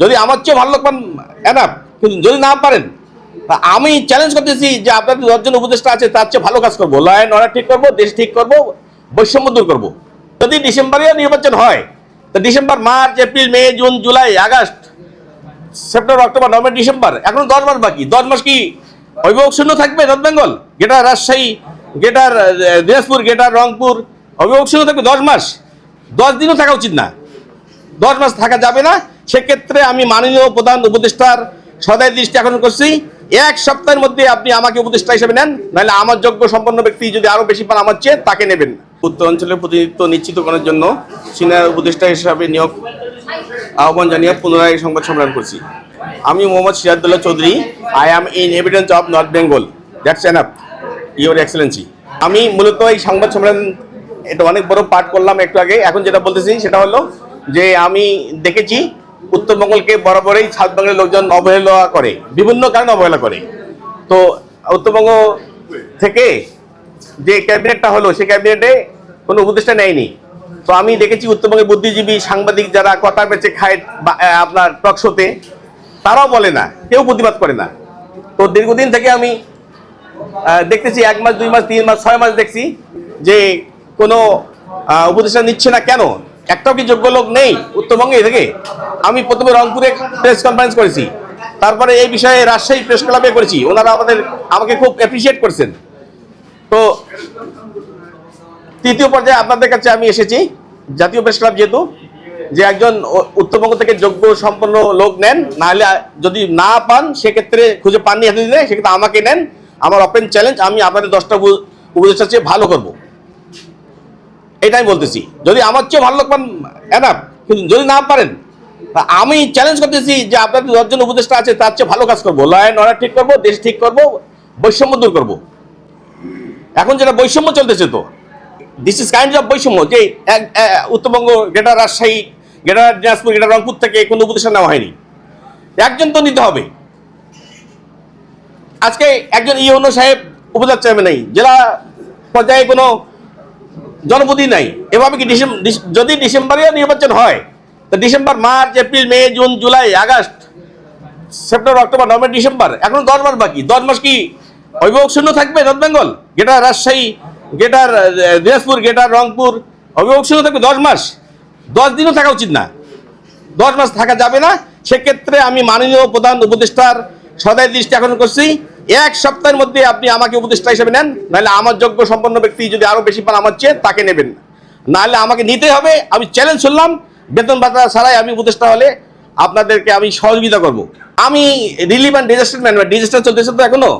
যদি আমার চেয়ে ভালো লোক পান এনাফ যদি না পারেন, আমি চ্যালেঞ্জ করতেছি যে আপনাদের দশজন উপদেষ্টা আছে, তার চেয়ে ভালো কাজ করব। ল অ্যান্ড অর্ডার ঠিক করব, দেশ ঠিক করব, বৈষম্য দূর করব। যদি ডিসেম্বরে নির্বাচন হয়, তো December, March, April, May, June, July, August, September, October, November, December, এখন দশ মাস বাকি। দশ মাস কি অভিভাবক শূন্য থাকবে North Bengal greater Rajshahi greater Dinajpur greater Rangpur অভিভাবক শূন্য থাকবে দশ মাস। দশ দিনও থাকা উচিত না। দশ মাস থাকা যাবে না। সেক্ষেত্রে আমি মাননীয় প্রধান উপদেষ্টার সদায় দৃষ্টি আকর্ষণ করছি। এক সপ্তাহের মধ্যে আপনি আমাকে উপদেষ্টা হিসেবে নেন, নাহলে আমার যোগ্য সম্পন্ন ব্যক্তি যদি আরও বেশি পান আমার চেয়ে, তাকে নেবেন। উত্তর অঞ্চলের প্রতিনিধিত্ব নিশ্চিত করার জন্য সিনিয়র উপদেষ্টা হিসাবে নিয়োগ আহ্বান জানিয়ে পুনরায় সংবাদ সম্মেলন করছি। আমি Mohammad Sirajdullah Chowdhury. I am in evidence of North Bengal that's enough your excellency আমি মূলত এই সংবাদ সম্মেলন, এটা অনেক বড় পাঠ করলাম একটু আগে। এখন যেটা বলতেছি, সেটা হলো যে আমি দেখেছি উত্তরবঙ্গলকে বরাবরই সাউথ বেঙ্গলের লোকজন অবহেলা করে, বিভিন্ন কারণে অবহেলা করে। তো উত্তরবঙ্গ থেকে যে ক্যাবিনেটটা হলো সেই ক্যাবিনেটে কোনো উপদেষ্টা নেয়নি। তো আমি দেখেছি উত্তরবঙ্গের বুদ্ধিজীবী সাংবাদিক যারা কথা বেঁচে খায় আপনার টক শোতে, তারাও বলে না, কেউ প্রতিবাদ করে না। তো দীর্ঘদিন থেকে আমি দেখতেছি, এক মাস, দুই মাস, তিন মাস, ছয় মাস দেখছি যে কোনো উপদেষ্টা নিচ্ছে না কেন? একটাও কি যোগ্য লোক নেই উত্তরবঙ্গে থেকে। আমি প্রথমে রংপুরে প্রেস কনফারেন্স করেছি। তারপরে এই বিষয়ে রাজশাহী প্রেস ক্লাবে করেছি। ওনারা আমাদের, আমাকে খুব অ্যাপ্রিসিয়েট করছেন। তো তৃতীয় পর্যায়ে আপনাদের কাছে আমি এসেছি। জাতীয় প্রেস ক্লাব যেহেতু, যে একজন উত্তরবঙ্গ থেকে যোগ্য সম্পন্ন লোক নেন, নাহলে যদি না পান, সেক্ষেত্রে খুঁজে পাননি এতদিনে, সেক্ষেত্রে আমাকে নেন। আমার ওপেন চ্যালেঞ্জ আমি আপনাদের দশটা উপ- উপদেষ্টার চেয়ে ভালো করব। এটাই বলতেছি। যদি আমার চেয়ে ভালো লোক পান কিন্তু যদি না পারেন আমি চ্যালেঞ্জ করতেছি যে আপনাদের দশজন উপদেষ্টা আছে, তার চেয়ে ভালো কাজ করব। ল অর্ডার ঠিক করব, দেশ ঠিক করব, বৈষম্য দূর করব। এখন যেটা বৈষম্য চলতেছে তো দিস ইজ কাইন্ড অফ বৈষম্য যে Uttarbanga greater Rajshahi greater Dinajpur greater Rangpur থেকে কোনো উপদেষ্টা নেওয়া হয়নি। একজন তো নিতে হবে। আজকে একজন ইউনো সাহেব উপদেশ চাইবে নাই, জেলা পর্যায়ে কোনো জনপ্রতি নাই। এভাবে কি যদি ডিসেম্বরে নির্বাচন হয়, তো December, March, April, May, June, July, August, September, October, November, December, এখন দশ মাস বাকি। দশ মাস কি অভিভাবক শূন্য থাকবে North Bengal? Greater Rajshahi greater Dinajpur greater Rangpur অভিভাবক শূন্য থাকবে দশ মাস। দশ দিনও থাকা উচিত না। দশ মাস থাকা যাবে না। সেক্ষেত্রে আমি মাননীয় প্রধান উপদেষ্টার সদায় দৃষ্টি আকর্ষণ করছি। এক সপ্তাহের মধ্যে আপনি আমাকে উপদেষ্টা হিসেবে নেন, নাহলে আমার যোগ্য সম্পন্ন ব্যক্তি যদি আরও বেশি পান আমার চেয়ে, তাকে নেবেন। নাহলে আমাকে নিতে হবে, আমি চ্যালেঞ্জ শুনলাম, বেতন ভাতা ছাড়াই আমি উপদেষ্টা হলে আপনাদেরকে আমি সহযোগিতা করব। আমি relief and disaster management disaster চলতেছে তো এখনও?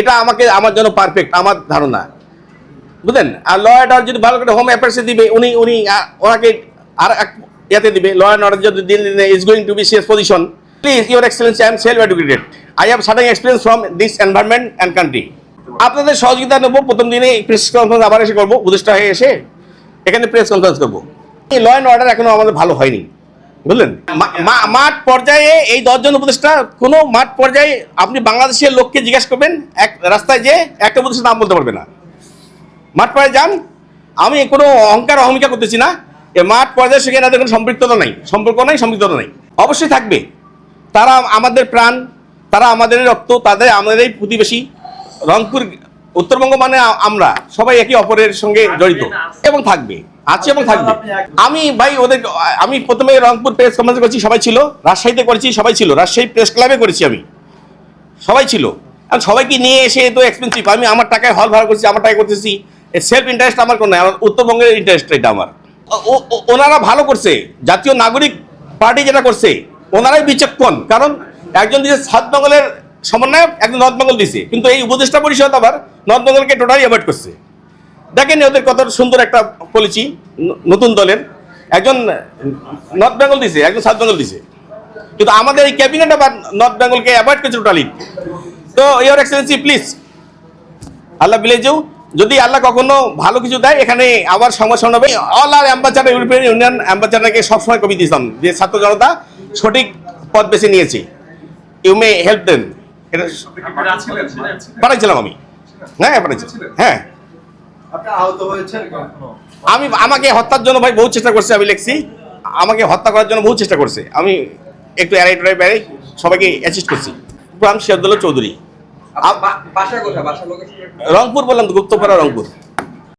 এটা আমাকে, আমার জন্য পারফেক্ট আমার ধারণা। বুঝলেন? আর ল যদি ভালো করে হোম অ্যাফেয়ার্সে দিবে, উনি উনি ওনাকে আর এক ইয়াতে দিবে। ল অ্যান্ড অর্ডার যদি দিন is going to be CS position please your excellency I am self educated I have certain experience from this environment and country আপনাদের সহযোগিতা নেব, প্রথম দিনে প্রেস কনফারেন্স আবার এসে করব উপদেষ্টা হয়ে এসে এখানে প্রেস কনফারেন্স করব। ল অ্যান্ড অর্ডার এখনও আমাদের ভালো হয়নি, বুঝলেন? মাঠ পর্যায়ে এই দশজন উপদেষ্টা, কোনো মাঠ পর্যায়ে আপনি বাংলাদেশের লোককে জিজ্ঞাসা করবেন, এক রাস্তায় যে একটা উপদেষ্টা নাম বলতে পারবে না। মাঠ পর্যায়ে যান, আমি কোনো অহংকার অহমিকা করতেছি না মাঠ পর্যায়ে সেখানে এনাদের কোনো সম্পৃক্ততা নাই, সম্পর্ক নাই, সম্পৃক্ততা নাই। অবশ্যই থাকবে। তারা আমাদের প্রাণ তারা আমাদের রক্ত তাদের আমাদের প্রতিবেশী। রংপুর উত্তরবঙ্গ মানে আমরা সবাই একে অপরের সঙ্গে জড়িত এবং থাকবে আছে এবং থাকবে। আমি ভাই ওদের আমি প্রথমে রংপুর প্রেস কনফারেন্স করেছি সবাই ছিল। রাজশাহীতে করেছি সবাই ছিল। রাজশাহী প্রেস ক্লাবে করেছি আমি। সবাই ছিল। আর সবাইকে নিয়ে এসে তো এক্সপেন্সিভ আমি আমার টাকায় হল ভাড়া করছি আমার টাকায় করতেছি। সেলফ ইন্টারেস্ট আমার কোনো আমার উত্তরবঙ্গের ইন্টারেস্ট এটা আমার। ওনারা ভালো করছে। জাতীয় নাগরিক পার্টি যেটা করছে ওনারাই বিচক্ষণ। কারণ একজন দিয়েছে সাউথ বেঙ্গলের সমন্বয়ক, একজন নর্থ বেঙ্গল দিছে কিন্তু এই উপদেষ্টা পরিষদ আবার নর্থ বেঙ্গলকে টোটালি অ্যাভয়েড করছে। দেখেন ওদের কত সুন্দর একটা পলিসি নতুন দলের। একজন নর্থ বেঙ্গল দিছে একজন সাউথ বেঙ্গল দিছে কিন্তু আমাদের এই ক্যাবিনেট আবার নর্থ বেঙ্গলকে অ্যাভয়েড করছে টোটালি তো ইয়োর এক্সেলেন্সি প্লিজ আল্লাহ বিলেজেও যদি আল্লাহ কখনো ভালো কিছু দেয়, এখানে আবার সমস্যা হবে। অল আর অ্যাম্বাসাডার ইউরোপিয়ান ইউনিয়ন অ্যাম্বাসাডারকে সবসময় কবি দিতাম যে ছাত্র জনতা সঠিক পথ বেছে নিয়েছি। ইউ মে হেল্প দেন এটা পাঠাইছিলাম আমি। হ্যাঁ পাঠাইছিলাম হ্যাঁ। আমি আমাকে হত্যার জন্য ভাই বহু চেষ্টা করছে আমি লিখছি। আমাকে হত্যা করার জন্য বহু চেষ্টা করছে। আমি একটু এড়াই টেড়াই বেড়াই সবাইকে অ্যাসিস্ট করছি। নাম সিরাজদৌল্লা চৌধুরী। রংপুর বললাম গুপ্তপাড়া রংপুর।